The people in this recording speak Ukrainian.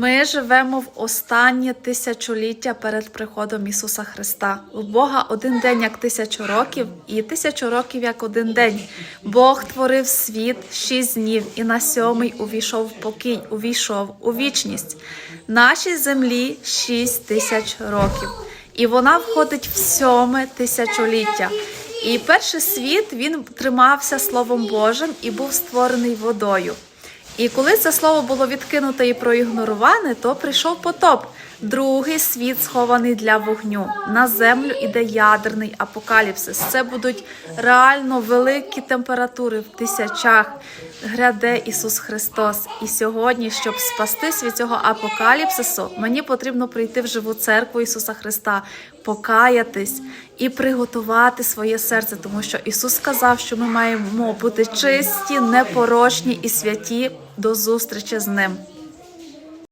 Ми живемо в останнє тисячоліття перед приходом Ісуса Христа. У Бога один день як тисячу років, і тисячу років як один день. Бог творив світ шість днів, і на сьомий увійшов в покій, увійшов у вічність. Нашій землі шість тисяч років, і вона входить в сьоме тисячоліття. І перший світ він тримався Словом Божим і був створений водою. І коли це слово було відкинуте і проігнороване, то прийшов потоп. Другий світ схований для вогню. На землю іде ядерний апокаліпсис. Це будуть реально великі температури в тисячах. Гряде Ісус Христос. І сьогодні, щоб спастись від цього апокаліпсису, мені потрібно прийти в живу церкву Ісуса Христа, покаятись і приготувати своє серце, тому що Ісус сказав, що ми маємо бути чисті, непорочні і святі до зустрічі з ним.